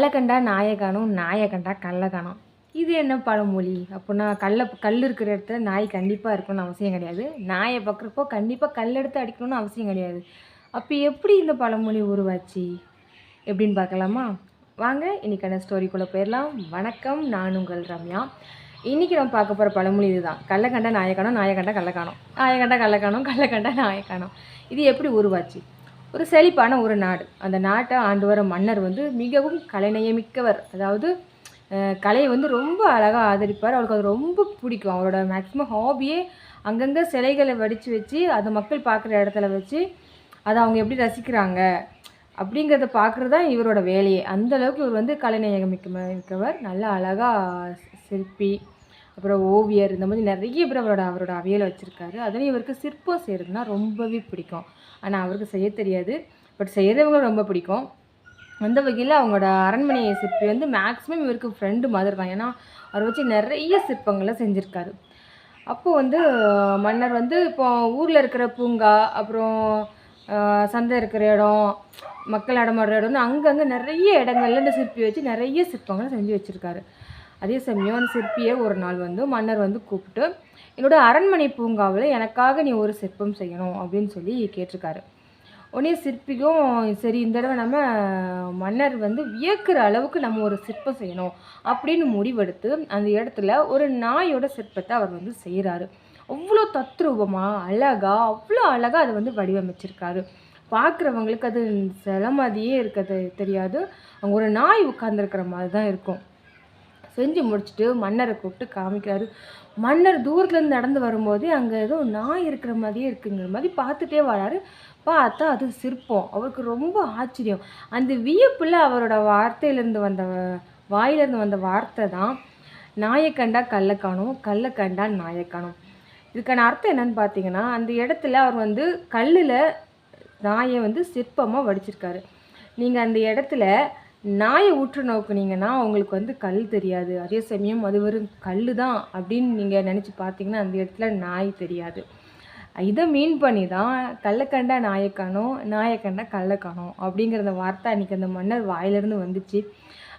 கள்ளக்கண்டா நாயை நாயகண்டா நாயை இது என்ன பழமொழி? அப்படின்னா கல்ல கல் இருக்கிற இடத்துல நாய் கண்டிப்பாக இருக்கணும்னு அவசியம் கிடையாது. நாயை பார்க்குறப்போ கண்டிப்பாக கல் எடுத்து அடிக்கணும்னு அவசியம் கிடையாது. அப்போ எப்படி இந்த பழமொழி உருவாச்சு? எப்படின்னு பார்க்கலாமா? வாங்க இன்றைக்கான ஸ்டோரிக்குள்ளே போயிடலாம். வணக்கம் நான் உங்கள் ரம்யா. இன்றைக்கி நம்ம பார்க்க போகிற பழமொழி இதுதான். கள்ளக்கண்டா கண்டா நாயக்கண்டா காணும் நாயக்கண்டா கண்டா கள்ளக்கண்டா நாயக்கானம் இது எப்படி உருவாச்சு? ஒரு செழிப்பான ஒரு நாடு. அந்த நாட்டை ஆண்டு வர மன்னர் வந்து மிகவும் கலைநயமிக்கவர். அதாவது கலையை வந்து ரொம்ப அழகாக ஆதரிப்பார். அவருக்கு அது ரொம்ப பிடிக்கும். அவரோட மேக்ஸிமம் ஹாபியே அங்கங்கே சிலைகளை வடித்து வச்சு அதை மக்கள் பார்க்குற இடத்துல வச்சு அதை அவங்க எப்படி ரசிக்கிறாங்க அப்படிங்கிறத பார்க்குறது தான் இவரோட வேலையே. அந்த அளவுக்கு இவர் வந்து கலைநயமிக்க மிக்கவர் நல்ல அழகாக சிற்பி அப்புறம் ஓவியர் இந்த மாதிரி நிறைய பேர் அவரோட அவரோட அவையில் வச்சுருக்காரு. அதுலேயும் இவருக்கு சிற்பம் செய்கிறதுனா ரொம்பவே பிடிக்கும். ஆனால் அவருக்கு செய்ய தெரியாது. பட் செய்கிறவங்க ரொம்ப பிடிக்கும். அந்த வகையில் அவங்களோட அரண்மனை சிற்பி வந்து மேக்ஸிமம் இவருக்கு ஃப்ரெண்டு மாதிரி தான். ஏன்னா அவரை வச்சு நிறைய சிற்பங்களை செஞ்சுருக்காரு. அப்போது வந்து மன்னர் வந்து இப்போ ஊரில் இருக்கிற பூங்கா அப்புறம் சந்தை இருக்கிற இடம் மக்கள் இடமாடுற இடம் அங்கங்கே நிறைய இடங்கள்ல இந்த சிற்பி வச்சு நிறைய சிற்பங்களை செஞ்சு வச்சுருக்காரு. அதே சமயம் அந்த சிற்பியை ஒரு நாள் வந்து மன்னர் வந்து கூப்பிட்டு என்னோடய அரண்மனை பூங்காவில் எனக்காக நீ ஒரு சிற்பம் செய்யணும் அப்படின்னு சொல்லி கேட்டிருக்காரு. உடனே சிற்பியும் சரி இந்த தடவை நம்ம மன்னர் வந்து வியக்கிற அளவுக்கு நம்ம ஒரு சிற்பம் செய்யணும் அப்படின்னு முடிவெடுத்து அந்த இடத்துல ஒரு நாயோட சிற்பத்தை அவர் வந்து செய்கிறாரு அவ்வளோ தத்ரூபமாக அழகாக அவ்வளோ அழகாக அதை வந்து வடிவமைச்சிருக்காரு. பார்க்குறவங்களுக்கு அது சில மாதிரியே இருக்கிறது தெரியாது. அங்கே ஒரு நாய் உட்காந்துருக்கிற மாதிரி தான் இருக்கும். செஞ்சு முடிச்சுட்டு மன்னரை கூப்பிட்டு காமிக்கிறாரு. மன்னர் தூரத்துலேருந்து நடந்து வரும்போதே அங்கே ஏதோ நாய் இருக்கிற மாதிரியே இருக்குங்கிற மாதிரி பார்த்துட்டே வராரு. பார்த்தா அது சிற்பம். அவருக்கு ரொம்ப ஆச்சரியம். அந்த வியப்பில் அவரோட வார்த்தையிலேருந்து வந்த வாயிலேருந்து வந்த வார்த்தை தான் நாயை கண்டா கல்லை காணும் கல்லை கண்டா நாயை காணும். இதுக்கான அர்த்தம் என்னன்னு பார்த்தீங்கன்னா அந்த இடத்துல அவர் வந்து கல்லில் நாயை வந்து சிற்பமாக வடிச்சிருக்காரு. நீங்கள் அந்த இடத்துல நாயை ஊற்று நோக்குனீங்கன்னா உங்களுக்கு வந்து கல் தெரியாது. அதே சமயம் அது வெறும் கல் தான் அப்படின்னு நீங்கள் நினச்சி பார்த்தீங்கன்னா அந்த இடத்துல நாய் தெரியாது. இதை மீன் பண்ணி தான் கல்லை கண்டா நாயை காணோம் நாயை கண்டா கல்லை காணோம் அப்படிங்கிற வார்த்தை அன்றைக்கி அந்த மன்னர் வாயிலிருந்து வந்துச்சு.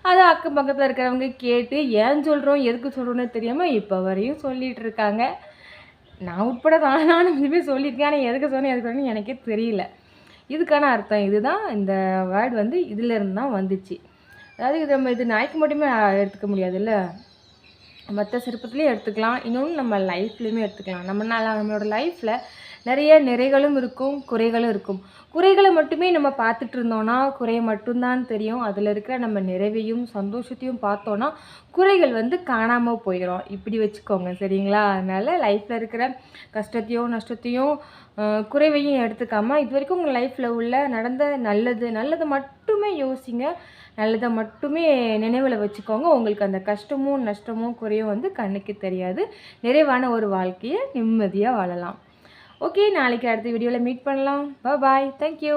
அதை அக்கம் பக்கத்தில் இருக்கிறவங்க கேட்டு ஏன் சொல்கிறோம் எதுக்கு சொல்கிறோன்னு தெரியாமல் இப்போ வரையும் சொல்லிகிட்டு இருக்காங்க. நான் உட்பட தான் நானும் இதுவே சொல்லியிருக்கேன். ஆனால் எதுக்கு சொன்னேன் எதுக்கு சொன்னேன்னு எனக்கே தெரியல. இதுக்கான அர்த்தம் இதுதான். இந்த வேர்டு வந்து இதிலேருந்து தான் வந்துச்சு. அதாவது இது நம்ம இது நாய்க்கு மட்டுமே எடுத்துக்க முடியாதுல்ல? மற்ற சிற்பத்துலேயும் எடுத்துக்கலாம். இன்னொன்று நம்ம லைஃப்லேயுமே எடுத்துக்கலாம். நம்ம நம்மளோட லைஃப்பில் நிறைய நிறைகளும் இருக்கும் குறைகளும் இருக்கும். குறைகளை மட்டுமே நம்ம பார்த்துட்டு இருந்தோம்னா குறை மட்டும்தான் தெரியும். அதில் இருக்கிற நம்ம நிறைவையும் சந்தோஷத்தையும் பார்த்தோன்னா குறைகள் வந்து காணாமல் போயிடும் இப்படி வச்சுக்கோங்க சரிங்களா? அதனால் லைஃப்பில் இருக்கிற கஷ்டத்தையும் நஷ்டத்தையும் குறைவையும் எடுத்துக்காம இது வரைக்கும் உங்கள் லைஃப்பில் உள்ள நடந்த நல்லது நல்லதை மட்டுமே யோசிங்க. நல்லதை மட்டுமே நினைவில் வச்சுக்கோங்க. உங்களுக்கு அந்த கஷ்டமும் நஷ்டமும் குறையும் வந்து கண்ணுக்கு தெரியாது. நிறைவான ஒரு வாழ்க்கையை நிம்மதியாக வாழலாம். ஓகே நாளைக்கு அடுத்த வீடியோவில் மீட் பண்ணலாம். Bye thank you